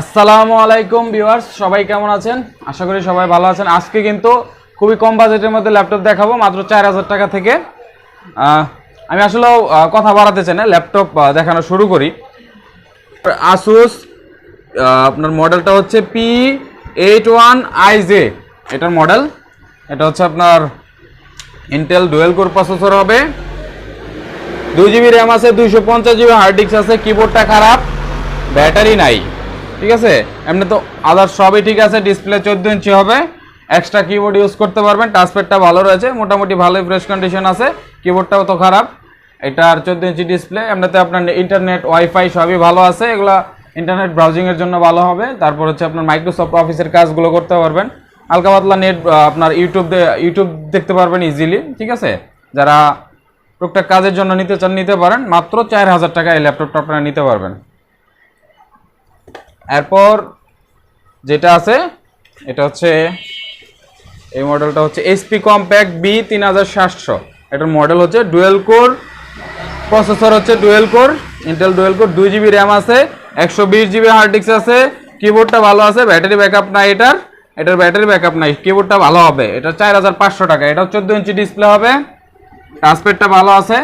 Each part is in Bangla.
আসসালামু আলাইকুম ভিউয়ার্স সবাই কেমন আছেন? আশা করি সবাই ভালো আছেন। আজকে কিন্তু খুবই কম বাজেটের মধ্যে ল্যাপটপ দেখাবো মাত্র চার হাজার টাকা থেকে। আমি আসলেও আহ, কথা বাড়াতে চাই না ল্যাপটপ দেখানো শুরু করি। আসুস আপনার মডেলটা হচ্ছে P eight one I J এটার মডেল। এটা হচ্ছে আপনার ইন্টেল ডুয়েল কোর প্রসেসর হবে। দুই জিবি র্যাম আছে দুইশো পঞ্চাশ জিবি হার্ড ডিস্ক আছে কিবোর্ডটা খারাপ ব্যাটারি নাই। ঠিক আছে? এমনি তো আদার সবই ঠিক আছে ডিসপ্লে চোদ্দ ইঞ্চি হবে। এক্সট্রা কিবোর্ড ইউজ করতে পারবেন টাচপ্যাডটা ভালো রয়েছে, মোটামুটি ভালোই ফ্রেশ কন্ডিশন আছে কিবোর্ডটাও তো খারাপ। এটার চোদ্দ ইঞ্চি ডিসপ্লে এমনিতে আপনার ইন্টারনেট ওয়াইফাই সবই ভালো আছে, এগুলা ইন্টারনেট ব্রাউজিংয়ের জন্য ভালো হবে। তারপর হচ্ছে আপনার মাইক্রোসফট অফিসের কাজগুলো করতে পারবেন। হালকা পাতলা নেট আপনার ইউটিউব ইউটিউব দেখতে পারবেন ইজিলি ঠিক আছে? যারা টুকটাক কাজের জন্য নিতে চান, নিতে পারেন। মাত্র চার হাজার টাকা এই ল্যাপটপটা আপনারা নিতে পারবেন। এরপর যেটা আছে, এটা হচ্ছে এই মডেলটা হচ্ছে এইচপি কম্প্যাক্ট বি তিন হাজার সাতশো। এটার মডেল হচ্ছে ডুয়েল কোর, প্রসেসর হচ্ছে dual core Intel dual core, দুই জিবি র্যাম আছে, একশো বিশ জিবি হার্ড ডিস্ক আছে কিবোর্ডটা ভালো আছে, ব্যাটারি ব্যাকআপ নাই এটার এটার ব্যাটারি ব্যাকআপ নাই কিবোর্ডটা ভালো হবে, এটা চার হাজার পাঁচশো টাকা, এটাও চোদ্দ ইঞ্চি ডিসপ্লে হবে টাচপ্যাডটা ভালো আছে।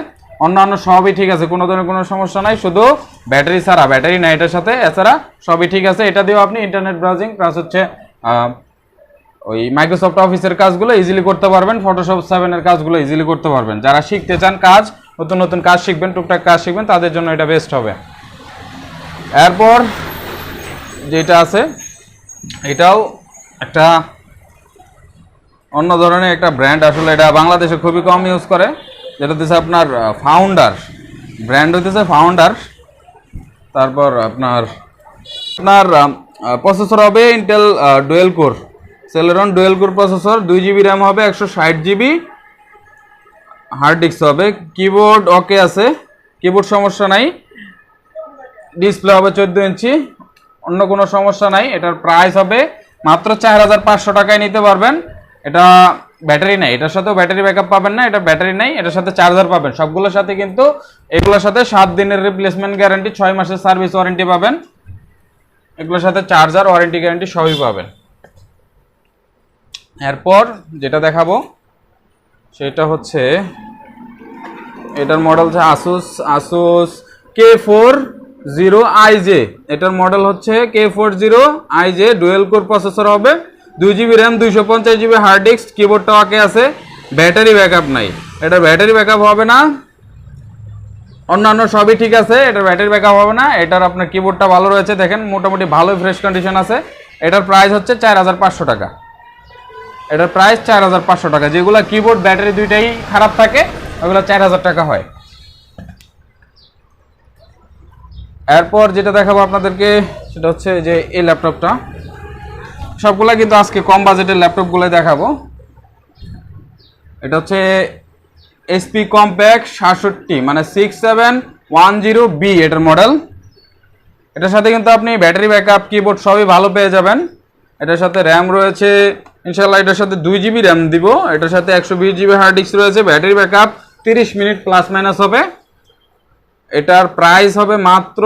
অন্যান্য সবই ঠিক আছে, কোনো ধরনের কোনো সমস্যা নাই, শুধু ব্যাটারি ছাড়া, ব্যাটারি নাই এটার সাথে, এছাড়া সবই ঠিক আছে। এটা দিয়েও আপনি ইন্টারনেট ব্রাউজিং প্লাস হচ্ছে ওই মাইক্রোসফট অফিসের কাজগুলো ইজিলি করতে পারবেন ফটোশপ সেভেনের কাজগুলো ইজিলি করতে পারবেন। যারা শিখতে চান কাজ, নতুন নতুন কাজ শিখবেন, টুকটাক কাজ শিখবেন, তাদের জন্য এটা বেস্ট হবে। এরপর যেটা আছে, এটাও একটা অন্য ধরনের একটা ব্র্যান্ড আসলে এটা বাংলাদেশে খুবই কম ইউজ করে। যেটা হচ্ছে আপনার ফাউন্ডার ব্র্যান্ড হইতেছে ফাউন্ডার তারপর আপনার আপনার প্রসেসর হবে Intel dual core Celeron dual core processor দুই জিবি র্যাম হবে একশো ষাট জিবি হার্ড ডিস্ক হবে কিবোর্ড ওকে আছে কিবোর্ড সমস্যা নাই ডিসপ্লে হবে চোদ্দ ইঞ্চি, অন্য কোনো সমস্যা নাই, এটার প্রাইস হবে মাত্র চার হাজার পাঁচশো টাকায় নিতে পারবেন, এটা ব্যাটারি নাই। এটার সাথেও ব্যাটারি ব্যাকআপ পাবেন না, এটা ব্যাটারি নাই, এটার সাথে চার্জার পাবেন। সবগুলোর সাথে কিন্তু এগুলোর সাথে সাত দিনের রিপ্লেসমেন্ট গ্যারান্টি ছয় মাসের সার্ভিস ওয়ারেন্টি পাবেন। এগুলোর সাথে চার্জার ওয়ারেন্টি গ্যারান্টি সবই পাবেন। এরপর যেটা দেখাবো, সেটা হচ্ছে এটার মডেল হচ্ছে Asus Asus K four zero I J এটার মডেল হচ্ছে K four zero I J dual core processor হবে। দুই জিবি র্যাম দুইশো পঞ্চাশ জিবি হার্ড ডিস্ক কিবোর্ডটা ওকে আছে। ব্যাটারি ব্যাকআপ নাই। এটা ব্যাটারি ব্যাকআপ হবে না। অন্যান্য সবই ঠিক আছে এটার ব্যাটারি ব্যাকআপ হবে না। এটার আপনার কিবোর্ডটা ভালো রয়েছে, দেখেন, মোটামুটি ভালোই ফ্রেশ কন্ডিশন আছে। এটার প্রাইস হচ্ছে চার হাজার পাঁচশো টাকা। এটার প্রাইস চার হাজার পাঁচশো টাকা। যেগুলো কিবোর্ড ব্যাটারি দুইটাই খারাপ থাকে, ওগুলো চার হাজার টাকা হয়। এরপর যেটা দেখাবো আপনাদেরকে, সেটা হচ্ছে যে এই ল্যাপটপটা সবগুলা কিন্তু আজকে কম বাজেটের ল্যাপটপগুলো দেখাবো। এটা হচ্ছে এসপি কম্প্যাক্ট সাতষট্টি মানে six seven one zero B এটার মডেল এটার সাথে কিন্তু আপনি ব্যাটারি ব্যাকআপ কিবোর্ড সবই ভালো পেয়ে যাবেন। এটার সাথে র্যাম রয়েছে ইনশাল্লাহ এটার সাথে দুই জিবি র্যাম দিব। এটার সাথে একশো বিশ জিবি হার্ড ডিস্ক রয়েছে, ব্যাটারি ব্যাকআপ তিরিশ মিনিট প্লাস মাইনাস হবে। এটার প্রাইস হবে মাত্র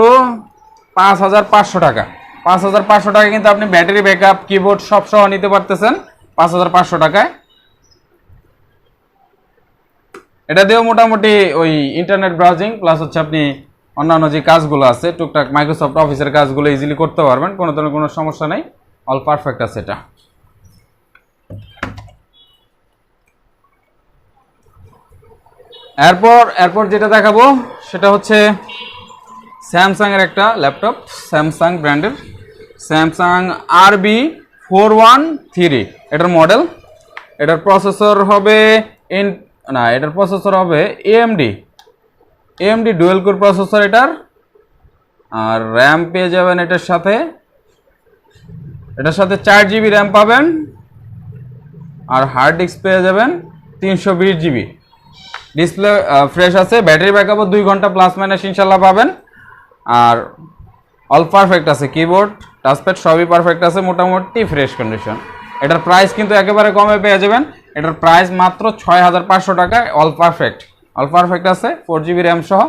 পাঁচ হাজার পাঁচশো টাকা। পাঁচ হাজার পাঁচশো টাকা কিন্তু আপনি ব্যাটারি ব্যাকআপ কিবোর্ড সব সহ নিতে পারতেছেন পাঁচ হাজার পাঁচশো টাকায়। এটা দিয়েও মোটামুটি ওই ইন্টারনেট ব্রাউজিং প্লাস হচ্ছে আপনি অন্যান্য যে কাজগুলো আছে, টুকটাক মাইক্রোসফট অফিসের কাজগুলো ইজিলি করতে পারবেন, কোনো ধরনের কোনো সমস্যা নেই অল পারফেক্ট আছে এটা। এরপর এরপর যেটা দেখাবো, সেটা হচ্ছে স্যামসাং এর একটা ল্যাপটপ স্যামসাং ব্র্যান্ডের Samsung R B four one three. এটার মডেল? এটার প্রসেসর হবে ইন না, এটার প্রসেসর হবে AMD AMD dual core processor এটার। আর র্যাম পেয়ে যাবেন এটার সাথে। এটার সাথে চার জিবি র্যাম পাবেন। আর হার্ড ডিস্ক পেয়ে যাবেন তিনশো বিশ জিবি ডিসপ্লে ফ্রেশ আছে। ব্যাটারি ব্যাকআপও দুই ঘণ্টা প্লাস মাইনাস ইনশাল্লাহ পাবেন। আর অল পারফেক্ট আছে। কিবোর্ড টাচপ্যাড সবই পারফেক্ট আছে, মোটামুটি ফ্রেশ কন্ডিশন এটার প্রাইস কিন্তু একেবারে কমে পেয়ে যাবেন। এটার প্রাইস মাত্র ছয় হাজার পাঁচশো টাকায় অল পারফেক্ট অল পারফেক্ট আছে ফোর জিবি র্যাম সহ,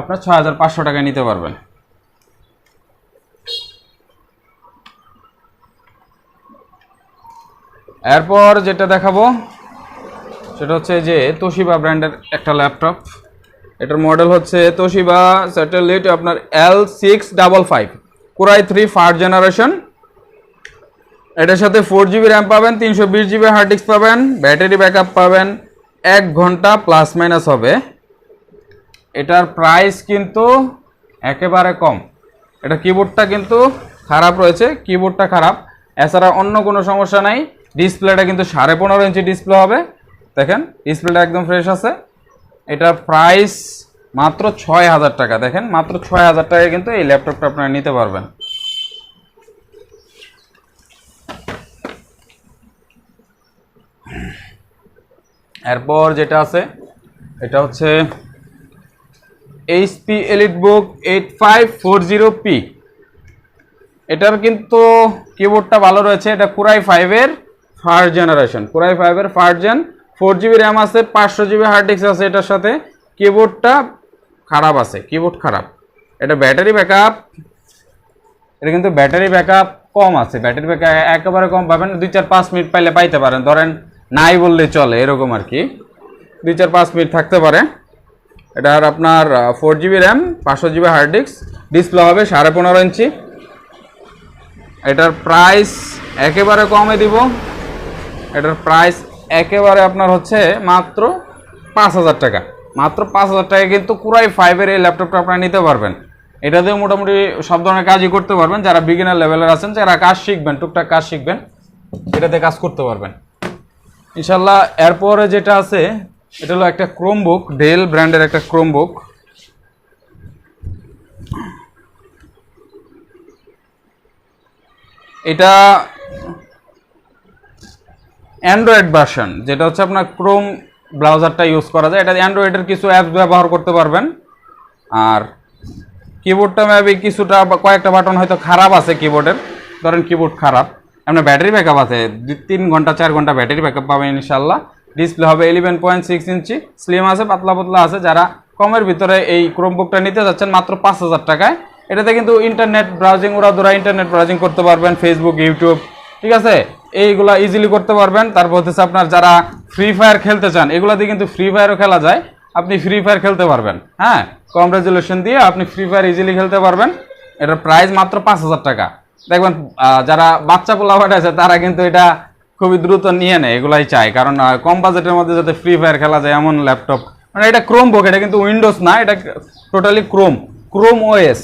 আপনার ছয় হাজার পাঁচশো টাকায় নিতে পারবেন। এরপর যেটা দেখাবো, সেটা হচ্ছে যে তোশিবা ব্র্যান্ডের একটা ল্যাপটপ এটার মডেল হচ্ছে তোশিবা স্যাটেলাইট আপনার L six double five Core i three first generation এটার সাথে ফোর জিবি র্যাম পাবেন, তিনশো বিশ জিবি হার্ড ডিস্ক পাবেন ব্যাটারি ব্যাকআপ পাবেন, এক ঘণ্টা প্লাস মাইনাস হবে। এটার প্রাইস কিন্তু একেবারে কম। এটা কিবোর্ডটা কিন্তু খারাপ রয়েছে কিবোর্ডটা খারাপ। এছাড়া অন্য কোনো সমস্যা নাই ডিসপ্লেটা কিন্তু সাড়ে পনেরো ইঞ্চি ডিসপ্লে হবে। দেখেন ডিসপ্লেটা একদম ফ্রেশ আছে। এটার প্রাইস মাত্র ছয় হাজার টাকা। দেখেন, মাত্র ছয় হাজার টাকায় কিন্তু এই ল্যাপটপটা আপনারা নিতে পারবেন। এরপর যেটা আছে, এটা হচ্ছে HP EliteBook eight five four zero P এটার কিন্তু কিবোর্ডটা ভালো রয়েছে, এটা কুরাই ফাইভের ফার্স্ট জেনারেশন কুরাই ফাইভের first gen four GB RAM আছে, পাঁচশো জিবি হার্ড ডিস্ক আছে এটার সাথে। কিবোর্ডটা খারাপ আছে কিবোর্ড খারাপ। এটা ব্যাটারি ব্যাকআপ এটা কিন্তু ব্যাটারি ব্যাকআপ কম আছে। ব্যাটারি ব্যাকআপ একেবারে কম পাবেন, দুই চার পাঁচ মিনিট পাইলে পাইতে পারেন। ধরেন নাই বললে চলে, এরকম আর কি। দুই চার পাঁচ মিনিট থাকতে পারে। এটার আপনার ফোর জিবি র্যাম পাঁচশো জিবি হার্ড ডিস্ক ডিসপ্লে হবে সাড়ে পনেরো ইঞ্চি। এটার প্রাইস একেবারে কমে দিব। এটার প্রাইস একেবারে আপনার হচ্ছে মাত্র পাঁচ হাজার টাকা। মাত্র পাঁচ হাজার টাকা কিন্তু কুরাই ফাইভের এই ল্যাপটপটা আপনারা নিতে পারবেন। এটাতে মোটামুটি সব ধরনের কাজই করতে পারবেন। যারা বিগিনার লেভেলের আছেন, যারা কাজ শিখবেন, টুকটাক কাজ শিখবেন, এটাতে কাজ করতে পারবেন। ইনশাল্লাহ এরপরে যেটা আছে, এটা হলো একটা ক্রোম বুক ডেল ব্র্যান্ডের একটা ক্রোম বুক এটা অ্যান্ড্রয়েড ভার্সন যেটা হচ্ছে আপনার ক্রোম ব্রাউজারটা ইউজ করা যায়। এটা অ্যান্ড্রয়েডের কিছু অ্যাপস ব্যবহার করতে পারবেন। আর কিবোর্ডটা মেবি কিছুটা কয়েকটা বাটন হয়তো খারাপ আছে কিবোর্ডের। ধরেন কিবোর্ড খারাপ। আপনার ব্যাটারি ব্যাকআপ আছে। তিন ঘণ্টা, চার ঘণ্টা ব্যাটারি ব্যাকআপ পাবেন ইনশাল্লাহ ডিসপ্লে হবে eleven point six inch slim আছে, পাতলা পাতলা আছে। যারা কমের ভিতরে এই ক্রোমবুকটা নিতে যাচ্ছেন মাত্র পাঁচ হাজার টাকায়। এটাতে কিন্তু ইন্টারনেট ব্রাউজিং ওরা ধরা ইন্টারনেট ব্রাউজিং করতে পারবেন। ফেসবুক ইউটিউব ঠিক আছে? এইগুলা ইজিলি করতে পারবেন। তারপর হচ্ছে আপনার যারা ফ্রি ফায়ার খেলতে চান, এগুলা দিয়ে কিন্তু ফ্রি ফায়ারও খেলা যায়। আপনি ফ্রি ফায়ার খেলতে পারবেন হ্যাঁ? কম রেজুলেশন দিয়ে আপনি ফ্রি ফায়ার ইজিলি খেলতে পারবেন। এটার প্রাইস মাত্র পাঁচ হাজার টাকা। দেখবেন যারা বাচ্চা পোলাপাট আছে, তারা কিন্তু এটা খুবই দ্রুত নিয়ে নেয়, এগুলাই চাই কারণ কম বাজেটের মধ্যে যাতে ফ্রি ফায়ার খেলা যায়, এমন ল্যাপটপ মানে এটা ক্রোম বুক এটা কিন্তু উইন্ডোজ না, এটা টোটালি ক্রোম ক্রোম ওএস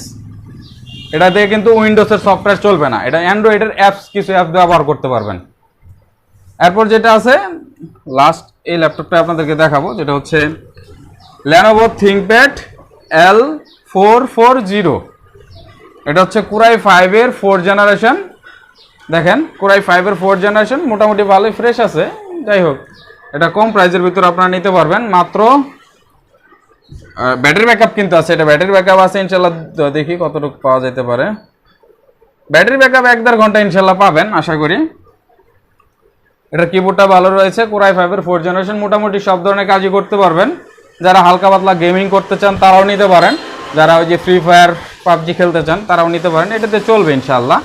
এটা দিয়ে কিন্তু উইন্ডোজের সফটওয়্যার চলবে না। এটা অ্যান্ড্রয়েডের অ্যাপস কিছু অ্যাপ ব্যবহার করতে পারবেন। এরপর যেটা আছে লাস্ট এই ল্যাপটপটা আপনাদেরকে দেখাবো, যেটা হচ্ছে Lenovo ThinkPad L four four zero এটা হচ্ছে কুরাই ফাইভের ফোর জেনারেশন দেখেন কুরাই ফাইভের ফোর জেনারেশন মোটামুটি ভালোই ফ্রেশ আছে। যাই হোক, এটা কম প্রাইসের ভিতরে আপনারা নিতে পারবেন। মাত্র ব্যাটারি ব্যাকআপ কিন্তু আছে, এটা ব্যাটারি ব্যাকআপ আছে ইনশাল্লাহ দেখি কতটুকু পাওয়া যেতে পারে। ব্যাটারি ব্যাকআপ এক দেড় ঘণ্টা ইনশাল্লাহ পাবেন, আশা করি। এটা কিবোর্ডটা ভালো রয়েছে কোরাই ফাইভের ফোর জেনারেশন মোটামুটি সব ধরনের কাজই করতে পারবেন। যারা হালকা পাতলা গেমিং করতে চান, তারাও নিতে পারেন। যারা ওই যে ফ্রি ফায়ার পাবজি খেলতে চান, তারাও নিতে পারেন। এটাতে চলবে ইনশাল্লাহ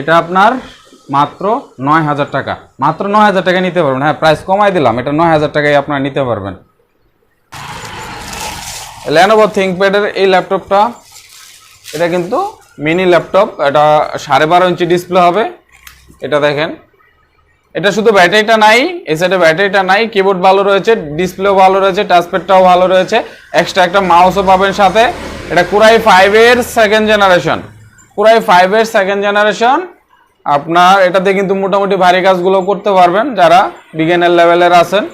এটা আপনার মাত্র নয় হাজার টাকা। মাত্র নয় হাজার টাকা নিতে পারবেন। হ্যাঁ প্রাইস কমাই দিলাম, এটা নয় হাজার টাকায় আপনারা নিতে পারবেন। ল্যানোভো থিঙ্কপ্যাডের এই ল্যাপটপটা এটা কিন্তু মিনি ল্যাপটপ এটা সাড়ে বারো ইঞ্চি ডিসপ্লে হবে, এটা দেখেন। এটা শুধু ব্যাটারিটা নাই, এই সাইডে ব্যাটারিটা নাই কিবোর্ড ভালো রয়েছে ডিসপ্লেও ভালো রয়েছে টাচপ্যাডটাও ভালো রয়েছে এক্সট্রা একটা মাউসও পাবেন সাথে। এটা কুরাই ফাইভের সেকেন্ড জেনারেশন কুরাই ফাইভের সেকেন্ড জেনারেশন আপনার এটাতে কিন্তু মোটামুটি ভারী কাজগুলো করতে পারবেন, যারা বিজ্ঞানের লেভেলের আছেন।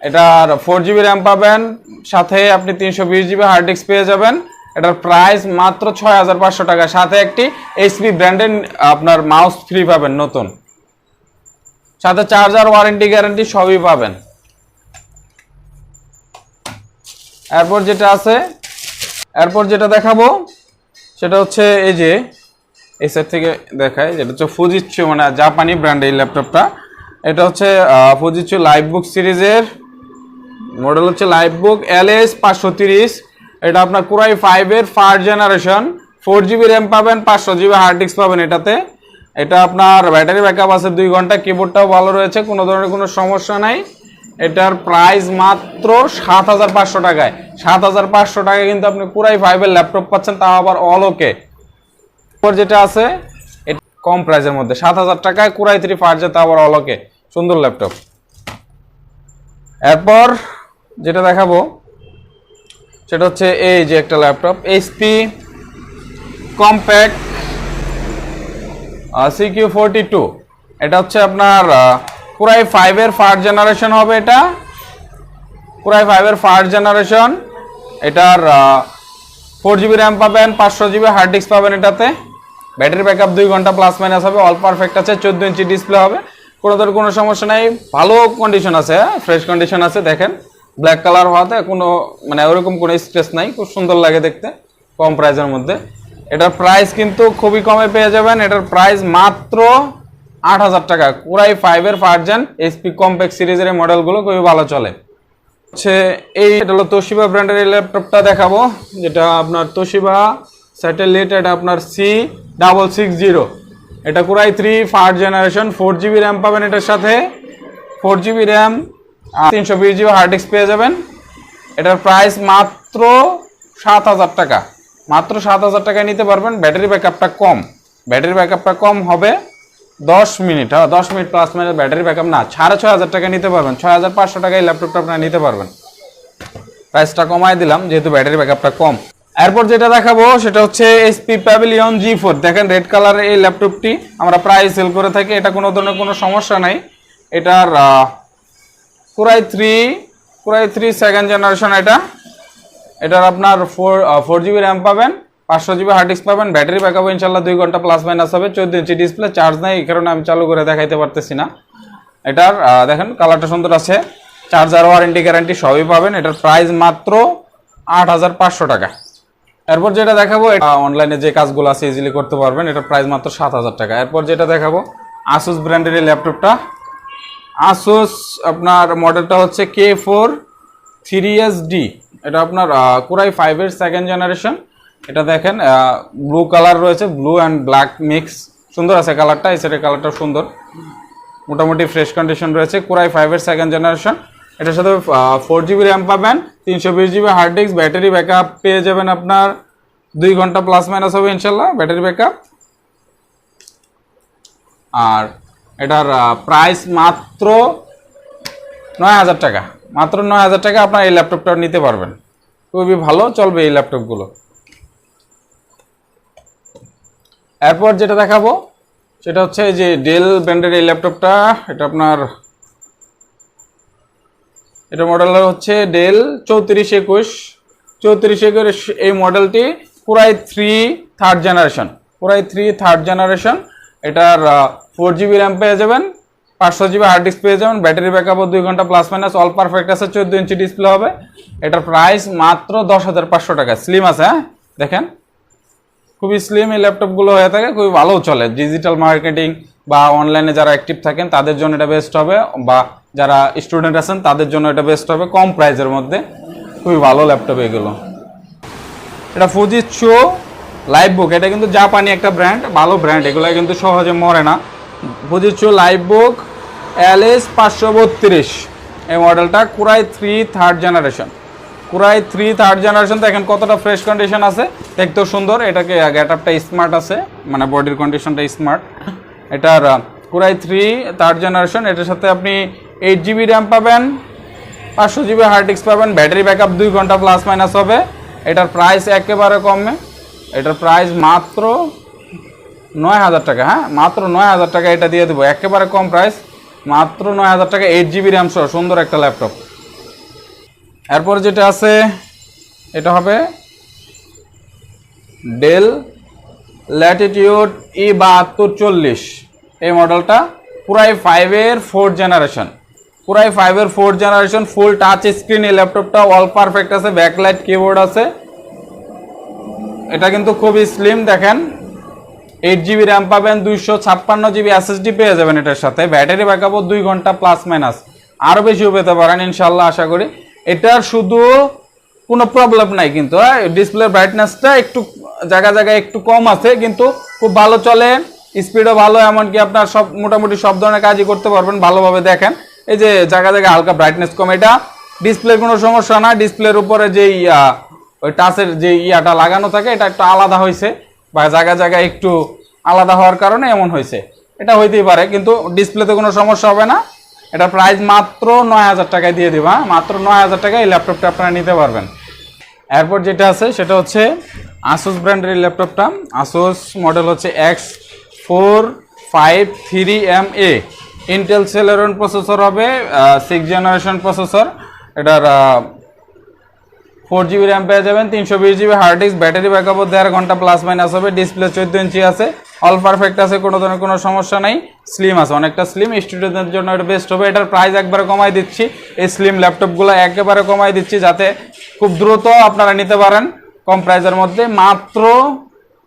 এটার ফোর জিবি র্যাম পাবেন, সাথে আপনি তিনশো বিশ জিবি হার্ড ডিস্ক পেয়ে যাবেন। এটার প্রাইস মাত্র ছয় হাজার পাঁচশো টাকা। সাথে একটি এইচপি ব্র্যান্ডের আপনার মাউস ফ্রি পাবেন নতুন। সাথে চার্জার ওয়ারেন্টি গ্যারেন্টি সবই পাবেন। এরপর যেটা আছে, এরপর যেটা দেখাবো, সেটা হচ্ছে এই যে, এই সাইড থেকে দেখায় যেটা হচ্ছে ফুজিচ্ছু মানে জাপানি ব্র্যান্ড এই ল্যাপটপটা এটা হচ্ছে ফুজিচ্ছু লাইভ বুক সিরিজের মডেল হচ্ছে লাইভ বুক এল এস পাঁচশো তিরিশ। এটা আপনার কুরাই ফাইভের first generation four GB RAM পাবেন, পাঁচশো জিবি হার্ড ডিস্ক পাবেন এটাতে। এটা আপনার ব্যাটারি ব্যাকআপ আছে দুই ঘণ্টা কিবোর্ডটাও ভালো রয়েছে, কোনো ধরনের কোনো সমস্যা নাই। এটার প্রাইস মাত্র সাত হাজার পাঁচশো টাকায়। সাত হাজার পাঁচশো টাকায় কিন্তু আপনি পুরাই ফাইভের ল্যাপটপ পাচ্ছেন, তাও আবার অল ওকে যেটা আছে কম প্রাইসের মধ্যে। সাত হাজার টাকায় কুরাই থ্রি ফার যেতে আবার অল ওকে সুন্দর ল্যাপটপ এরপর যেটা দেখাবো, সেটা হচ্ছে এই যে একটা laptop HP Compaq CQ forty two এটা হচ্ছে আপনার পুরাই ফাইভের ফার্স্ট জেনারেশন হবে এটা। পুরাই ফাইভের ফার্স্ট জেনারেশন এটার ফোর জিবি র্যাম পাবেন, পাঁচশো জিবি হার্ড ডিস্ক পাবেন এটাতে। ব্যাটারি ব্যাকআপ দুই ঘণ্টা প্লাস মাইনাস হবে অল পারফেক্ট আছে, চোদ্দ ইঞ্চি ডিসপ্লে হবে। কোনো ধর কোনো সমস্যা নেই, ভালো কন্ডিশন আছে ফ্রেশ কন্ডিশন আছে, দেখেন। ব্ল্যাক কালার হওয়াতে কোনো মানে ওরকম কোনো স্ট্রেস নাই, খুব সুন্দর লাগে দেখতে, কম প্রাইসের মধ্যে। এটার প্রাইস কিন্তু খুবই কমে পেয়ে যাবেন, এটার প্রাইস মাত্র আট হাজার টাকা। কুরাই ফাইভের ভার্জন এইচপি কম্প্যাক্ট সিরিজের এই মডেলগুলো খুবই ভালো চলে। হচ্ছে এই এটা হলো তোশিবা ব্র্যান্ডের এই ল্যাপটপটা দেখাবো, যেটা আপনার তোশিবা স্যাটেলাইট এটা আপনার সি ডাবল সিক্স জিরো এটা Core i three first generation four GB RAM পাবেন এটার সাথে। ফোর জিবি র্যাম তিনশো বিশ জিবি হার্ড ডিস্ক পেয়ে যাবেন। এটার প্রাইস মাত্র সাত হাজার টাকা। মাত্র সাত হাজার টাকায় নিতে পারবেন। ব্যাটারি ব্যাকআপটা কম। ব্যাটারি ব্যাকআপটা কম হবে দশ মিনিট। হ্যাঁ দশ minute plus minute battery backup না, সাড়ে ছয় হাজার টাকা নিতে পারবেন। ছয় হাজার পাঁচশো টাকায় ল্যাপটপটা আপনারা নিতে পারবেন। প্রাইসটা কমায় দিলাম, যেহেতু ব্যাটারি ব্যাকআপটা কম। এরপর যেটা দেখাবো, সেটা হচ্ছে এইচপি প্যাভিলিয়ন জি ফোর দেখেন রেড কালারের এই ল্যাপটপটি আমরা প্রায় সেল করে থাকি। এটা কোনো ধরনের কোনো সমস্যা নাই। এটার Core i three Core i three second generation এটা। এটার আপনার ফোর ফোর জিবি র্যাম পাবেন, পাঁচশো জিবি হার্ড ডিস্ক পাবেন ব্যাটারি ব্যাকআপ ইনশাল্লাহ দুই ঘণ্টা প্লাস মাইনাস হবে। চোদ্দ ইঞ্চি ডিসপ্লে চার্জ নেই, এই কারণে আমি চালু করে দেখাইতে পারতেছি না। এটার দেখেন কালারটা সুন্দর আছে। চার্জার ওয়ারেন্টি গ্যারান্টি সবই পাবেন। এটার প্রাইস মাত্র আট হাজার পাঁচশো টাকা। এরপর যেটা দেখাবো, এটা অনলাইনে যে কাজগুলো আছে ইজিলি করতে পারবেন, এটার প্রাইস মাত্র সাত হাজার টাকা। এরপর যেটা দেখাবো আসুস ব্র্যান্ডের এই ল্যাপটপটা আসুস আপনার মডেলটা হচ্ছে K four three S D এটা আপনার কুরাই ফাইভের সেকেন্ড জেনারেশন এটা দেখেন ব্লু কালার রয়েছে ব্লু অ্যান্ড ব্ল্যাক মিক্স সুন্দর আছে কালারটা এই সেটের কালারটা সুন্দর। মোটামুটি ফ্রেশ কন্ডিশন রয়েছে, কুরাই ফাইভের সেকেন্ড জেনারেশন এটার সাথে ফোর জিবি র্যাম পাবেন, তিনশো বিশ GB hard disk battery backup পেয়ে যাবেন আপনার, দুই ঘণ্টা প্লাস মাইনাস হবে ইনশাল্লাহ ব্যাটারি ব্যাকআপ আর এটার প্রাইস মাত্র নয় হাজার টাকা। মাত্র নয় হাজার টাকা আপনার এই ল্যাপটপটা নিতে পারবেন। খুবই ভালো চলবে এই ল্যাপটপগুলো এরপর যেটা দেখাবো, সেটা হচ্ছে যে ডেল ব্র্যান্ডের এই ল্যাপটপটা এটা আপনার, এটা মডেল হচ্ছে ডেল চৌত্রিশ একুশ। চৌত্রিশ একুশ এই মডেলটি Core i three third generation Core i three third generation এটার ফোর জিবি র্যাম পেয়ে যাবেন, পাঁচশো জিবি হার্ড ডিস্ক পেয়ে যাবেন, ব্যাটারি ব্যাকআপও দুই ঘণ্টা প্লাস মাইনাস অল পারফেক্ট আছে, চোদ্দ ইঞ্চি ডিসপ্লে হবে। এটার প্রাইস মাত্র দশ হাজার পাঁচশো টাকা। স্লিম আছে হ্যাঁ? দেখেন। খুবই স্লিম এই ল্যাপটপগুলো হয়ে থাকে, খুবই ভালো চলে। ডিজিটাল মার্কেটিং বা অনলাইনে যারা অ্যাক্টিভ থাকেন, তাদের জন্য এটা বেস্ট হবে, বা যারা স্টুডেন্ট আছেন, তাদের জন্য এটা বেস্ট হবে, কম প্রাইসের মধ্যে। খুবই ভালো ল্যাপটপ এগুলো। এটা ফুজিচ্ছু লাইভ বুক এটা কিন্তু জাপানি একটা ব্র্যান্ড ভালো ব্র্যান্ড এগুলো কিন্তু সহজে মরে না। ফুজিচ্ছু লাইভ বুক এল এস পাঁচশো বত্রিশ। এই মডেলটা Core i three third generation Core i three third generation দেখেন কতটা ফ্রেশ কন্ডিশন আছে। দেখতেও সুন্দর, এটাকে গেট আপটা স্মার্ট আছে মানে বডির কন্ডিশনটা স্মার্ট এটার কুরাই থ্রি থার্ড জেনারেশন এটার সাথে আপনি এইট জিবি র্যাম পাবেন, পাঁচশো জিবি হার্ড ডিস্ক পাবেন ব্যাটারি ব্যাকআপ দুই ঘণ্টা প্লাস মাইনাস হবে। এটার প্রাইস একেবারে কমে। এটার প্রাইস মাত্র নয় হাজার টাকা হ্যাঁ? মাত্র নয় হাজার টাকা এটা দিয়ে দেবো। একেবারে কম প্রাইস মাত্র নয় হাজার টাকা এইট জিবি র্যাম সহ, সুন্দর একটা ল্যাপটপ এরপর যেটা আছে, এটা হবে ডেল ল্যাটিটিউড ই বাহাত্তর চল্লিশ। এই মডেলটা পুরাই ফাইভের ফোর্থ জেনারেশন পুরাই ফাইভের fourth generation full touch screen এই ল্যাপটপটা অল পারফেক্ট আছে ব্যাকলাইট কিবোর্ড আছে। এটা কিন্তু খুবই স্লিম দেখেন। এইট জিবি র্যাম পাবেন, দুইশো ছাপ্পান্ন জিবি এসএসডি পেয়ে যাবেন এটার সাথে। ব্যাটারি ব্যাকআপও দুই ঘণ্টা প্লাস মাইনাস আরও বেশিও পেতে পারেন ইনশাল্লাহ আশা করি। এটার শুধু কোনো প্রবলেম নাই কিন্তু ডিসপ্লে ব্রাইটনেসটা একটু, জায়গা জায়গায় একটু কম আছে, কিন্তু খুব ভালো চলে স্পিডও ভালো, এমনকি আপনার সব, মোটামুটি সব ধরনের কাজই করতে পারবেন, ভালোভাবে দেখেন। এই যে জায়গা জায়গায় হালকা ব্রাইটনেস কম, এটা ডিসপ্লের কোনো সমস্যা না ডিসপ্লের উপরে যে ইয়া ওই টাচের যে ইয়াটা লাগানো থাকে, এটা একটু আলাদা হয়েছে বা জায়গা জায়গায় একটু আলাদা হওয়ার কারণে এমন হয়েছে। এটা হইতেই পারে, কিন্তু ডিসপ্লেতে কোনো সমস্যা হবে না। এটা প্রাইস মাত্র নয় হাজার টাকায় দিয়ে দিবা, মাত্র নয় হাজার টাকায় এই ল্যাপটপটা আপনারা নিতে পারবেন। এরপর যেটা আছে, সেটা হচ্ছে আসুস ব্র্যান্ডের ল্যাপটপটা আসুস মডেল হচ্ছে X four five three M A Intel Celeron processor হবে সিক্স জেনারেশন প্রসেসর এটার ফোর জিবি র্যাম পেয়ে যাবেন, তিনশো বিশ জিবি হার্ড ডিস্ক ব্যাটারি ব্যাকআপও দেড় ঘণ্টা প্লাস মাইনাস হবে ডিসপ্লে চোদ্দ ইঞ্চি আছে অল পারফেক্ট আছে, কোনো ধরনের কোনো সমস্যা নাই স্লিম আছে, অনেকটা স্লিম স্টুডেন্টদের জন্য এটা বেস্ট হবে, এটার প্রাইস একবারে কমাই দিচ্ছি, এই স্লিম ল্যাপটপগুলো একেবারে কমাই দিচ্ছি, যাতে খুব দ্রুত আপনারা নিতে পারেন, কম প্রাইসের মধ্যে, মাত্র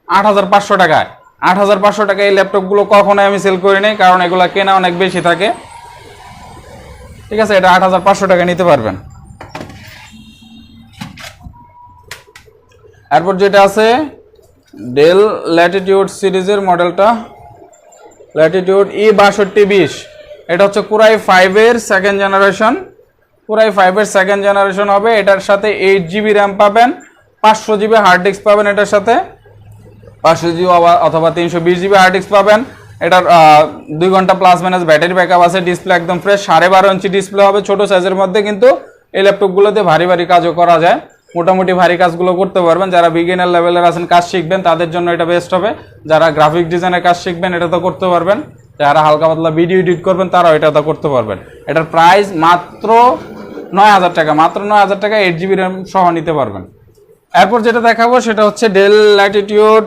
আট হাজার পাঁচশো টাকায়। আট হাজার পাঁচশো টাকায় এই ল্যাপটপগুলো কখনোই আমি সেল করি নাই, কারণ এগুলো কেনা অনেক বেশি থাকে। ঠিক আছে, এটা আট হাজার পাঁচশো টাকা নিতে পারবেন। এরপর যেটা আছে ডেল ল্যাটিটিউড সিরিজের মডেলটা। ল্যাটিটিউড ই বাষট্টি বিশ। এটা হচ্ছে কুরাই ফাইভের সেকেন্ড জেনারেশন কুরাই ফাইভের সেকেন্ড জেনারেশন হবে। এটার সাথে এইট জিবি র্যাম পাবেন। পাঁচশো জিবি হার্ড ডিস্ক পাবেন এটার সাথে। পাঁচশো জিবি অথবা তিনশো বিশ জিবি হার্ড ডিস্ক পাবেন। এটার দুই ঘণ্টা প্লাস মাইনাস ব্যাটারি ব্যাকআপ আছে। ডিসপ্লে একদম ফ্রেশ সাড়ে বারো ইঞ্চি ডিসপ্লে হবে। ছোট সাইজের মধ্যে কিন্তু এই ল্যাপটপগুলোতে ভারী ভারী কাজও করা যায়। মোটামুটি ভারী কাজগুলো করতে পারবেন। যারা বিগিনার লেভেলের আছেন, কাজ শিখবেন, তাদের জন্য এটা বেস্ট হবে। যারা গ্রাফিক ডিজাইনের কাজ শিখবেন, এটা তো করতে পারবেন। যারা হালকা পাতলা ভিডিও এডিট করবেন, তারাও এটা তো করতে পারবেন। এটার প্রাইস মাত্র নয় হাজার টাকা। মাত্র নয় হাজার টাকা এইট জিবি র্যাম সহ নিতে পারবেন। এরপর যেটা দেখাবো, সেটা হচ্ছে ডেল ল্যাটিটিউড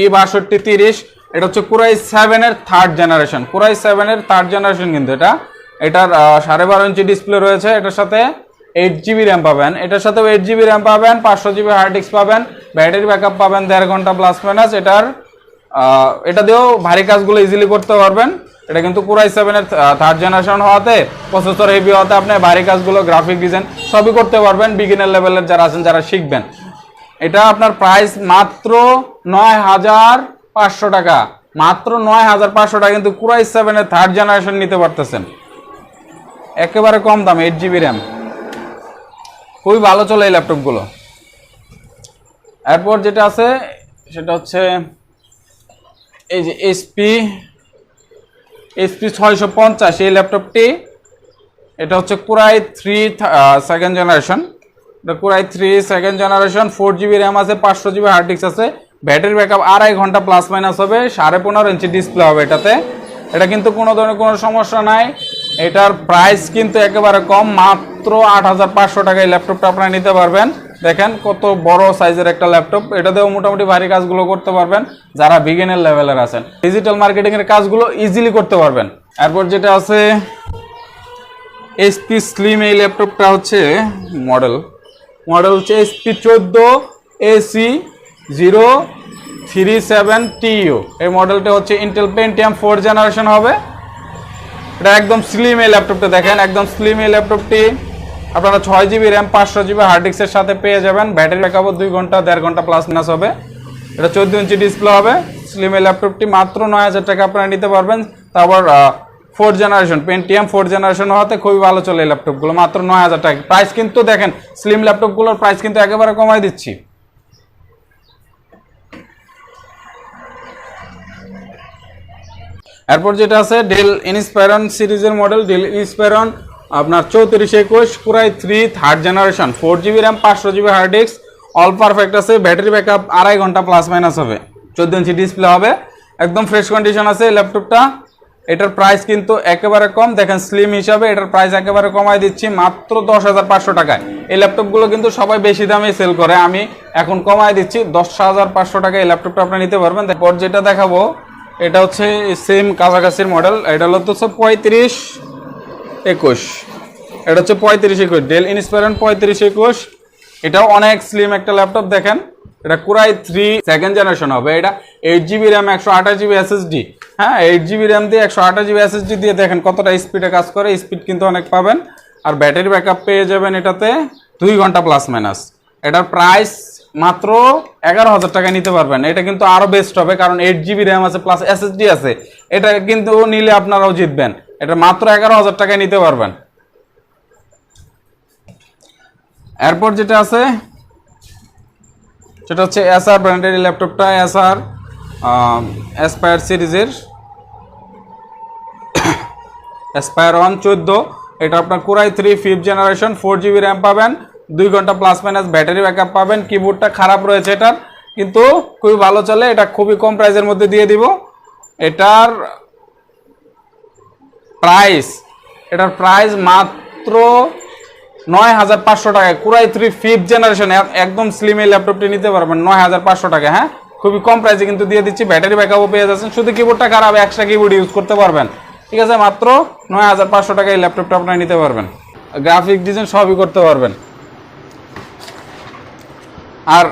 ই বাষট্টি তিরিশ। এটা হচ্ছে কুরাই সেভেনের থার্ড জেনারেশন কুরাই সেভেনের থার্ড জেনারেশন কিন্তু এটা। এটার সাড়ে বারো ইঞ্চি ডিসপ্লে রয়েছে। এটার সাথে এইট জিবি র্যাম পাবেন। এটার সাথে এইট জিবি র্যাম পাবেন, পাঁচশো জিবি হার্ড পাবেন ব্যাটারি ব্যাকআপ পাবেন, দেড় ঘণ্টা প্লাস মাইনাস এটার এটা দিয়েও ভারী কাজগুলো ইজিলি করতে পারবেন। এটা কিন্তু কুরাই সেভেনের থার্ড জেনারেশন হওয়াতে প্রসেসর হেভি হওয়াতে আপনি ভারী কাজগুলো গ্রাফিক ডিজাইন সবই করতে পারবেন বিগিনার লেভেলের যারা আছেন, যারা শিখবেন। এটা আপনার প্রাইস মাত্র নয় হাজার পাঁচশো টাকা। মাত্র নয় হাজার পাঁচশো টাকা কিন্তু কুরাই সেভেনের থার্ড জেনারেশন নিতে পারতেছেন। একেবারে কম দাম এইট জিবি র্যাম খুবই ভালো চলে এই ল্যাপটপগুলো। এরপর যেটা আছে, সেটা হচ্ছে এই যে এসপি এসপি ছয়শো পঞ্চাশ, এই ল্যাপটপটি, এটা হচ্ছে কুরাই থ্রি সেকেন্ড জেনারেশন এটা Core i three second generation four GB RAM আছে, পাঁচশো জিবি হার্ড ডিস্ক আছে। ব্যাটারি ব্যাকআপ আড়াই ঘণ্টা প্লাস মাইনাস হবে, সাড়ে পনেরো ইঞ্চি ডিসপ্লে হবে এটাতে। এটা কিন্তু কোনো ধরনের কোনো সমস্যা নাই। এটার প্রাইস কিন্তু একেবারে কম, মাত্র আট হাজার পাঁচশো টাকায় ল্যাপটপটা আপনারা নিতে পারবেন। দেখেন কত বড় সাইজের একটা ল্যাপটপ এটাতেও মোটামুটি ভারী কাজগুলো করতে পারবেন, যারা বিগিনের লেভেলের আছেন। ডিজিটাল মার্কেটিং এর কাজগুলো ইজিলি করতে পারবেন। এরপর যেটা আছে এসপি স্লিম এই ল্যাপটপটা হচ্ছে মডেল মডেল হচ্ছে এসপি চোদ্দ AC zero three seven TU এই মডেলটা হচ্ছে ইন্টেল পেন্টিয়াম ফোর জেনারেশন হবে। এটা একদম স্লিম এই ল্যাপটপটা দেখেন, একদম স্লিম এই ল্যাপটপটি আপনারা ছয় জিবি র্যাম পাঁচশো জিবি হার্ড ডিস্কের সাথে পেয়ে যাবেন। ব্যাটারি ব্যাকআপও দুই ঘণ্টা, দেড় ঘণ্টা প্লাস মাইনাস হবে। এটা চোদ্দ ইঞ্চি ডিসপ্লে হবে। স্লিম এই ল্যাপটপটি মাত্র নয় হাজার টাকা আপনারা নিতে পারবেন। তারপর four generation Pentium four generation হওয়াতে খুবই ভালো চলে এই ল্যাপটপগুলো মাত্র নয় হাজার টাকা। প্রাইস কিন্তু দেখেন স্লিম ল্যাপটপগুলোর প্রাইস কিন্তু একেবারে কমাই দিচ্ছি। এরপর যেটা আছে ডেল ইনস্পায়রন সিরিজের মডেল ডেল ইনস্পায়রন আপনার চৌত্রিশ একুশ Core i three third generation four GB RAM পাঁচশো GB hard disk all perfect আছে ব্যাটারি ব্যাকআপ আড়াই ঘণ্টা প্লাস মাইনাস হবে। চোদ্দ ইঞ্চি ডিসপ্লে হবে, একদম ফ্রেশ কন্ডিশন আছে ল্যাপটপটা এটার প্রাইস কিন্তু একেবারে কম, দেখেন স্লিম হিসাবে এটার প্রাইস একেবারে কমাই দিচ্ছি, মাত্র দশ হাজার পাঁচশো টাকায়। এই ল্যাপটপগুলো কিন্তু সবাই বেশি দামে সেল করে, আমি এখন কমাই দিচ্ছি, দশ হাজার পাঁচশো টাকায় এই ল্যাপটপটা আপনি নিতে পারবেন। তারপর যেটা দেখাবো এটা হচ্ছে সেম কাছাকাছির মডেল এটা হলো হচ্ছে পঁয়ত্রিশ একুশ। এটা হচ্ছে পঁয়ত্রিশ একুশ ডেল ইনস্পায়রন পঁয়ত্রিশ একুশ। এটাও অনেক স্লিম একটা ল্যাপটপ দেখেন। এটা কুরাই থ্রি সেকেন্ড জেনারেশন হবে। এটা এইট জিবি র্যাম একশো আঠাশ জিবি এসএসডি হ্যাঁ এইট জিবি র্যাম দিয়ে একশো আঠাশ জিবি এসএসডি দিয়ে দেখেন কতটা স্পিডে কাজ করে। স্পিড কিন্তু অনেক পাবেন। আর ব্যাটারি ব্যাকআপ পেয়ে যাবেন এটাতে দুই ঘণ্টা প্লাস মাইনাস এটার প্রাইস মাত্র এগারো হাজার টাকা নিতে পারবেন। এটা কিন্তু আরও বেস্ট হবে, কারণ এইট জিবি র্যাম আছে প্লাস এসএসডি আছে। এটা কিন্তু নিলে আপনারাও জিতবেন। এটা মাত্র এগারো হাজার টাকায় নিতে পারবেন। এরপর যেটা আছে, সেটা হচ্ছে এসআর ব্র্যান্ডের ল্যাপটপটা এসআর অ্যাসপায়ার সিরিজের। অ্যাসপায়ার ওয়ান চোদ্দ এটা আপনার core i three fifth generation four GB RAM পাবেন। দুই ঘণ্টা প্লাস মাইনাস ব্যাটারি ব্যাকআপ পাবেন কিবোর্ডটা খারাপ রয়েছে এটার, কিন্তু খুবই ভালো চলে, এটা খুবই কম প্রাইসের মধ্যে দিয়ে দিব। এটার প্রাইস এটার প্রাইস মাত্র নয় হাজার পাঁচশো টাকায়, core i three fifth generation একদম স্লিম এই ল্যাপটপটি নিতে পারবেন, নয় হাজার পাঁচশো টাকা হ্যাঁ? খুবই কম প্রাইসে কিন্তু দিয়ে দিচ্ছি ব্যাটারি ব্যাকআপও পেয়ে যাচ্ছেন, শুধু কিবোর্ডটা খারাপ এক্সট্রা কিবোর্ড ইউজ করতে পারবেন। ঠিক আছে, মাত্র নয় হাজার পাঁচশো টাকায় এই ল্যাপটপটা আপনারা নিতে পারবেন। গ্রাফিক ডিজাইন সবই করতে পারবেন। আর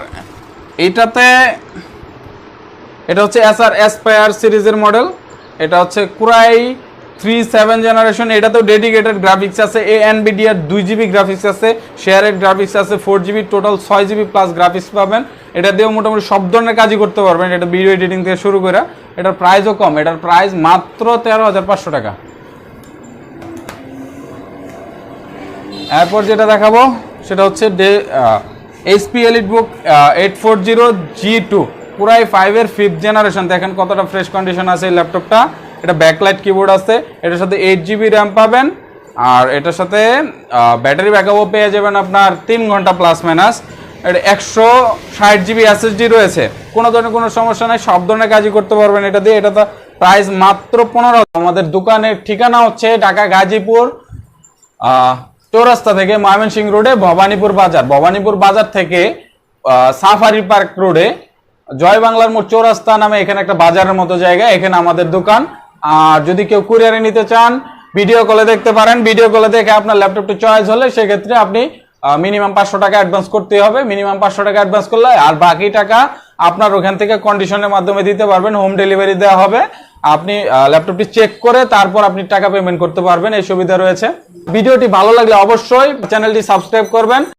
এইটাতে এটা হচ্ছে এসআর এসপায়ার সিরিজের মডেল। এটা হচ্ছে core i three seven generation. এটাতেও ডেডিকেটেড গ্রাফিক্স আছে, এ এন এনবিডিআর দুই জিবি গ্রাফিক্স আছে শেয়ারের গ্রাফিক্স আছে ফোর জিবি টোটাল ছয় জিবি প্লাস গ্রাফিক্স পাবেন। এটা দিয়েও মোটামুটি সব ধরনের কাজই করতে পারবেন, এটা ভিডিও এডিটিং থেকে শুরু করে। এটার প্রাইসও কম, এটার প্রাইস মাত্র তেরো হাজার পাঁচশো টাকা। এরপর যেটা দেখাবো, সেটা হচ্ছে the HP elite book eight four zero G two core i ফাইভের ফিফথ জেনারেশন দেখেন কতটা ফ্রেশ কন্ডিশন আছে এই ল্যাপটপটা এটা ব্যাকলাইট কিবোর্ড আছে। এটার সাথে এইট জিবি র্যাম পাবেন। আর এটার সাথে ব্যাটারি ব্যাকআপও পেয়ে যাবেন আপনার তিন ঘণ্টা প্লাস মাইনাস এটা একশো ষাট জিবি এসএসডি রয়েছে। কোনো ধরনের কোনো সমস্যা নেই। সব ধরনের কাজই করতে পারবেন এটা দিয়ে। এটা তো প্রাইস মাত্র পনেরো আমাদের দোকানের ঠিকানা হচ্ছে ঢাকা গাজীপুর চৌরাস্তা থেকে ময়মনসিংহ রোডে ভবানীপুর বাজার। ভবানীপুর বাজার থেকে সাফারি পার্ক রোডে জয় বাংলার মোড় চৌরাস্তা নামে এখানে একটা বাজারের মতো জায়গা, এখানে আমাদের দোকান। আর যদি কেউ কুরিয়ারে নিতে চান ভিডিও কলে দেখতে পারেন। ভিডিও কলে দেখে আপনার ল্যাপটপটি চয়েস হলে সেক্ষেত্রে আপনি মিনিমাম পাঁচশো টাকা অ্যাডভান্স করতে হবে। মিনিমাম পাঁচশো টাকা অ্যাডভান্স করলে আর বাকি টাকা আপনার ওখান থেকে কন্ডিশনের মাধ্যমে দিতে পারবেন হোম ডেলিভারি দেওয়া হবে। আপনি ল্যাপটপটি চেক করে তারপর আপনি টাকা পেমেন্ট করতে পারবেন, এই সুবিধা রয়েছে। ভিডিওটি ভালো লাগলে অবশ্যই চ্যানেলটি সাবস্ক্রাইব করবেন।